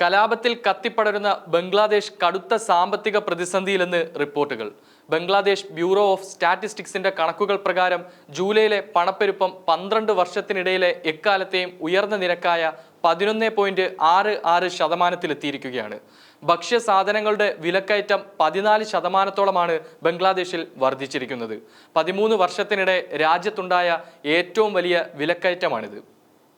കലാപത്തിൽ കത്തിപ്പടരുന്ന ബംഗ്ലാദേശ് കടുത്ത സാമ്പത്തിക പ്രതിസന്ധിയിലെന്ന് റിപ്പോർട്ടുകൾ. ബംഗ്ലാദേശ് ബ്യൂറോ ഓഫ് സ്റ്റാറ്റിസ്റ്റിക്സിന്റെ കണക്കുകൾ പ്രകാരം ജൂലൈയിലെ പണപ്പെരുപ്പം പന്ത്രണ്ട് വർഷത്തിനിടയിലെ എക്കാലത്തെയും ഉയർന്ന നിരക്കായ പതിനൊന്ന് പോയിന്റ് ആറ് ആറ് ശതമാനത്തിലെത്തിയിരിക്കുകയാണ്. ഭക്ഷ്യസാധനങ്ങളുടെ വിലക്കയറ്റം പതിനാല് ശതമാനത്തോളമാണ് ബംഗ്ലാദേശിൽ വർദ്ധിച്ചിരിക്കുന്നത്. പതിമൂന്ന് വർഷത്തിനിടെ രാജ്യത്തുണ്ടായ ഏറ്റവും വലിയ വിലക്കയറ്റമാണിത്.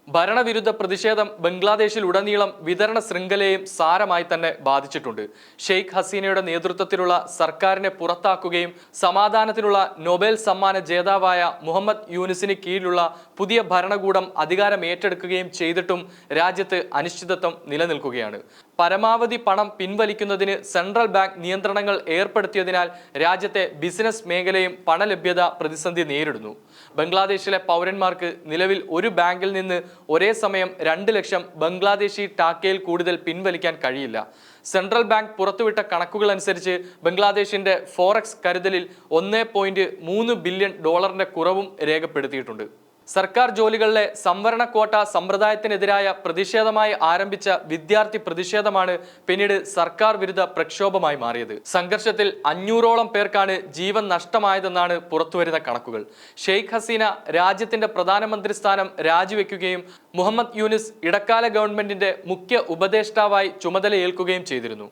ഭരണവിരുദ്ധ പ്രതിഷേധം ബംഗ്ലാദേശിൽ ഉടനീളം വിതരണ ശൃംഖലയെയും സാരമായി തന്നെ ബാധിച്ചിട്ടുണ്ട്. ഷെയ്ഖ് ഹസീനയുടെ നേതൃത്വത്തിലുള്ള സർക്കാരിനെ പുറത്താക്കുകയും സമാധാനത്തിനുള്ള നൊബേൽ സമ്മാന ജേതാവായ മുഹമ്മദ് യൂനിസിന് കീഴിലുള്ള പുതിയ ഭരണകൂടം അധികാരം ഏറ്റെടുക്കുകയും ചെയ്തിട്ടും രാജ്യത്ത് അനിശ്ചിതത്വം നിലനിൽക്കുകയാണ്. പരമാവധി പണം പിൻവലിക്കുന്നതിന് സെൻട്രൽ ബാങ്ക് നിയന്ത്രണങ്ങൾ ഏർപ്പെടുത്തിയതിനാൽ രാജ്യത്തെ ബിസിനസ് മേഖലയും പണലഭ്യത പ്രതിസന്ധി നേരിടുന്നു. ബംഗ്ലാദേശിലെ പൗരന്മാർക്ക് നിലവിൽ ഒരു ബാങ്കിൽ നിന്ന് ഒരേ സമയം രണ്ട് ലക്ഷം ബംഗ്ലാദേശി ടാക്കയിൽ കൂടുതൽ പിൻവലിക്കാൻ കഴിയില്ല. സെൻട്രൽ ബാങ്ക് പുറത്തുവിട്ട കണക്കുകൾ അനുസരിച്ച് ബംഗ്ലാദേശിന്റെ ഫോറക്സ് കരുതലിൽ ഒന്ന് ബില്യൺ ഡോളറിന്റെ കുറവും രേഖപ്പെടുത്തിയിട്ടുണ്ട്. സർക്കാർ ജോലികളിലെ സംവരണ കോട്ട സമ്പ്രദായത്തിനെതിരായ പ്രതിഷേധമായി ആരംഭിച്ച വിദ്യാർത്ഥി പ്രതിഷേധമാണ് പിന്നീട് സർക്കാർ വിരുദ്ധ പ്രക്ഷോഭമായി മാറിയത്. സംഘർഷത്തിൽ അഞ്ഞൂറോളം പേർക്കാണ് ജീവൻ നഷ്ടമായതെന്നാണ് പുറത്തുവരുന്ന കണക്കുകൾ. ഷെയ്ഖ് ഹസീന രാജ്യത്തിന്റെ പ്രധാനമന്ത്രി സ്ഥാനം രാജിവെക്കുകയും മുഹമ്മദ് യൂനിസ് ഇടക്കാല ഗവൺമെന്റിന്റെ മുഖ്യ ഉപദേഷ്ടാവായി ചുമതലയേൽക്കുകയും ചെയ്തിരുന്നു.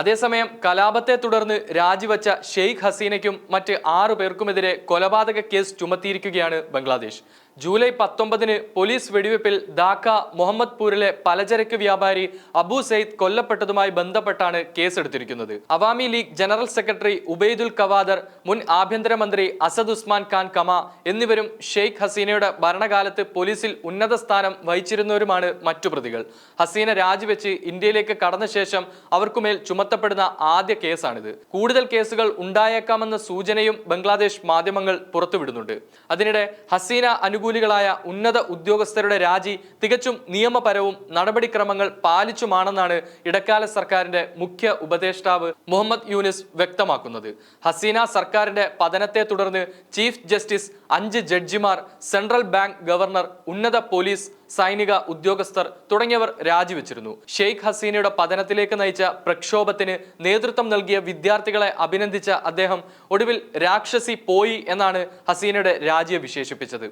അതേസമയം കലാപത്തെ തുടർന്ന് രാജിവച്ച ഷെയ്ഖ് ഹസീനയ്ക്കും മറ്റ് ആറു പേർക്കുമെതിരെ കൊലപാതക കേസ് ചുമത്തിയിരിക്കുകയാണ് ബംഗ്ലാദേശ്. ജൂലൈ പത്തൊമ്പതിന് പോലീസ് വെടിവെപ്പിൽ ധാക്ക മുഹമ്മദ്പൂരിലെ പലചരക്ക് വ്യാപാരി അബു സെയ്ദ് കൊല്ലപ്പെട്ടതുമായി ബന്ധപ്പെട്ടാണ് കേസെടുത്തിരിക്കുന്നത്. Awami league general secretary Obaidul Quader മുൻ ആഭ്യന്തരമന്ത്രി അസദ് ഉസ്മാൻ ഖാൻ കമ എന്നിവരും ഷെയ്ഖ് ഹസീനയുടെ ഭരണകാലത്ത് പോലീസിൽ ഉന്നത സ്ഥാനം വഹിച്ചിരുന്നവരുമാണ് മറ്റു പ്രതികൾ. ഹസീന രാജിവെച്ച് ഇന്ത്യയിലേക്ക് കടന്ന ശേഷം അവർക്കുമേൽ ചുമത്തപ്പെടുന്ന ആദ്യ കേസാണിത്. കൂടുതൽ കേസുകൾ ഉണ്ടായേക്കാമെന്ന സൂചനയും ബംഗ്ലാദേശ് മാധ്യമങ്ങൾ പുറത്തുവിടുന്നുണ്ട്. അതിനിടെ ഹസീന അനുകൂലികളായ ഉന്നത ഉദ്യോഗസ്ഥരുടെ രാജി തികച്ചും നിയമപരവും നടപടിക്രമങ്ങൾ പാലിച്ചുമാണെന്നാണ് ഇടക്കാല സർക്കാരിന്റെ മുഖ്യ ഉപദേഷ്ടാവ് മുഹമ്മദ് യൂനിസ് വ്യക്തമാക്കുന്നത്. ഹസീന സർക്കാരിന്റെ പതനത്തെ തുടർന്ന് ചീഫ് ജസ്റ്റിസ് അഞ്ച് ജഡ്ജിമാർ സെൻട്രൽ ബാങ്ക് ഗവർണർ ഉന്നത പോലീസ് സൈനിക ഉദ്യോഗസ്ഥർ തുടങ്ങിയവർ രാജിവെച്ചിരുന്നു. ഷെയ്ഖ് ഹസീനയുടെ പതനത്തിലേക്ക് നയിച്ച പ്രക്ഷോഭത്തിന് നേതൃത്വം നൽകിയ വിദ്യാർത്ഥികളെ അഭിനന്ദിച്ച അദ്ദേഹം ഒടുവിൽ രാക്ഷസി പോയി എന്നാണ് ഹസീനയുടെ രാജിയെ വിശേഷിപ്പിച്ചത്.